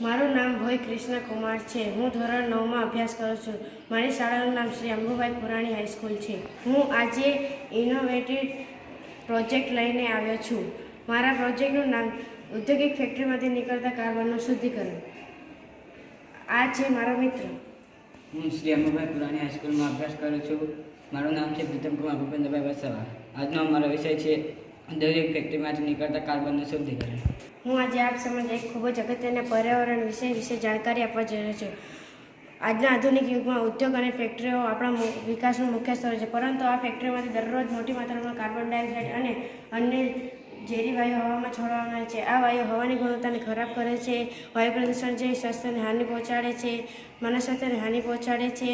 મારું નામ ભોઈ કૃષ્ણ કુમાર છે. હું ધોરણ નવમાં અભ્યાસ કરું છું. મારી શાળાનું નામ શ્રી અંબુભાઈ પુરાણી હાઈસ્કૂલ છે. હું આજે ઇનોવેટિવ પ્રોજેક્ટ લઈને આવ્યો છું. મારા પ્રોજેક્ટનું નામ ઔદ્યોગિક ફેક્ટરીમાંથી નીકળતા કાર્બનનું શુદ્ધિકરણ. આ છે મારો મિત્ર. હું શ્રી અંબુભાઈ પુરાણી હાઈસ્કૂલમાં અભ્યાસ કરું છું. મારું નામ છે પ્રીતમ કુમાર ભૂપેન્દ્રભાઈ વસાવા. આજનો અમારો વિષય છે ઔદ્યોગિક ફેક્ટરીમાંથી નીકળતા કાર્બનનું શુદ્ધિકરણ. હું આજે આપ સમજ એક ખૂબ જ અગત્યના પર્યાવરણ વિષય વિશે જાણકારી આપવા જઈ રહ્યો છું. આજના આધુનિક યુગમાં ઉદ્યોગ અને ફેક્ટરીઓ આપણા વિકાસનું મુખ્ય સ્તર છે, પરંતુ આ ફેક્ટરીમાંથી દરરોજ મોટી માત્રામાં કાર્બન ડાયોક્સાઇડ અને અન્ય ઝેરી વાયુ હવામાં છોડવામાં આવે છે. આ વાયુ હવાની ગુણવત્તાને ખરાબ કરે છે, વાયુ પ્રદૂષણ જે સ્વાસ્થ્યને હાનિ પહોંચાડે છે, માનવ હાનિ પહોંચાડે છે.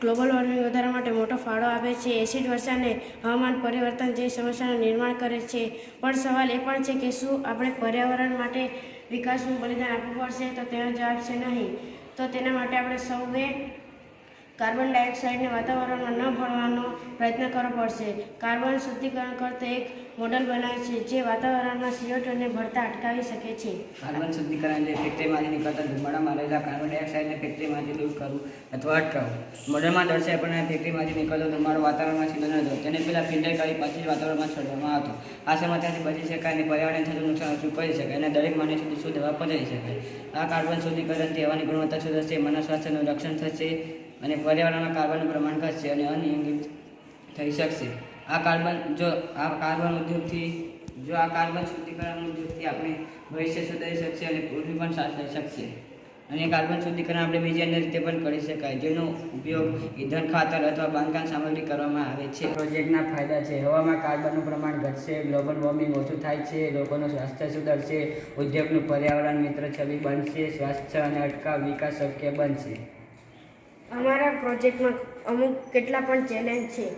ગ્લોબલ વોર્મિંગ વધારવા માટે મોટો ફાળો આપે છે. એસિડ વર્ષાને હવામાન પરિવર્તન જેવી સમસ્યાનું નિર્માણ કરે છે. પણ સવાલ એ પણ છે કે શું આપણે પર્યાવરણ માટે વિકાસનું બલિદાન આપવું પડશે? તો તેનો જવાબ છે નહીં. તો તેના માટે આપણે સૌએ કાર્બન ડાયોક્સાઇડને વાતાવરણમાં ન ભળવાનો પ્રયત્ન કરવો પડશે. કાર્બન શુદ્ધિકરણ કરતા એક મોડલ બનાવે છે જે વાતાવરણમાં સીઓટોને ભરતા અટકાવી શકે છે. કાર્બન શુદ્ધિકરણ એટલે ફેક્ટરીમાંથી નીકળતા ધુમાડામાં રહેલા કાર્બન ડાયોક્સાઇડને ફેક્ટરીમાંથી દૂર કરવું અથવા અટકાવવું. મોડલમાં દર્શાવ્યા પણ ફેક્ટરીમાંથી નીકળતો ધુમાડો વાતાવરણમાં સીધો નહોતો તેને પહેલાં ફિલ્ટર કરી પછી જ વાતાવરણમાં છોડવામાં આવતો. આ સમસ્યાથી બચી શકાય અને પર્યાવરણને થતું નુકસાન ઓછું કરી શકાય અને દરેક માનવ સુધી શુદ્ધ હવા પહોંચાડી શકાય. આ કાર્બન શુદ્ધિકરણથી હવાની ગુણવત્તા સુધરશે, મનસ્વાસ્થ્યનું સ્વાસ્થ્યનું રક્ષણ થશે અને પર્યાવરણમાં કાર્બનનું પ્રમાણ ઘટશે અને અનિયમિત થઈ શકશે. આ કાર્બન જો આ કાર્બન ઉદ્યોગથી જો આ કાર્બન શુદ્ધિકરણ ઉદ્યોગથી આપણે ભવિષ્ય સુધારી શકશે અને પૃથ્વી પણ સાફ થઈ શકશે. અને કાર્બન શુદ્ધિકરણ આપણે બીજી અન્ય રીતે પણ કરી શકાય જેનો ઉપયોગ ઈંધણ ખાતર અથવા બાંધકામ સામગ્રી કરવામાં આવે છે. પ્રોજેક્ટના ફાયદા છે. હવામાં કાર્બનનું પ્રમાણ ઘટશે ગ્લોબલ વોર્મિંગ ઓછું થાય છે લોકોનું સ્વાસ્થ્ય સુધરશે ઉદ્યોગનું પર્યાવરણ મિત્ર છબી બનશે સ્વાસ્થ્ય અને અટકાવ વિકાસ શક્ય બનશે. અમારા પ્રોજેક્ટમાં અમુક કેટલા પણ ચેલેન્જ છે.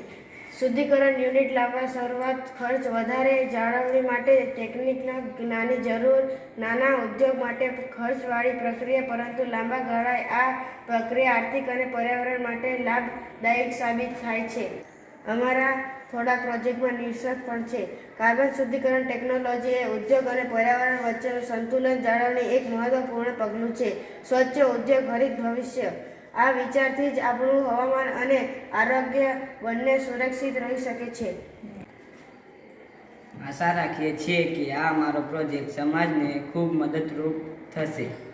શુદ્ધિકરણ યુનિટ લાવવા શરૂઆત ખર્ચ વધારે જાળવણી માટે ટેકનિકના જ્ઞાનની જરૂર. નાના ઉદ્યોગ માટે ખર્ચવાળી પ્રક્રિયા, પરંતુ લાંબા ગાળાએ આ પ્રક્રિયા આર્થિક અને પર્યાવરણ માટે લાભદાયક સાબિત થાય છે. અમારા થોડા પ્રોજેક્ટમાં નિષ્ફળ પણ છે. કાર્બન શુદ્ધિકરણ ટેકનોલોજી એ ઉદ્યોગ અને પર્યાવરણ વચ્ચેનું સંતુલન જાળવણી એક મહત્વપૂર્ણ પગલું છે. સ્વચ્છ ઉદ્યોગ, હરિત ભવિષ્ય. આ વિચારથી જ આપણું હવામાન અને આરોગ્ય બંને સુરક્ષિત રહી શકે છે. આશા રાખીએ છીએ કે આ અમારો પ્રોજેક્ટ સમાજને ખૂબ મદદરૂપ થશે.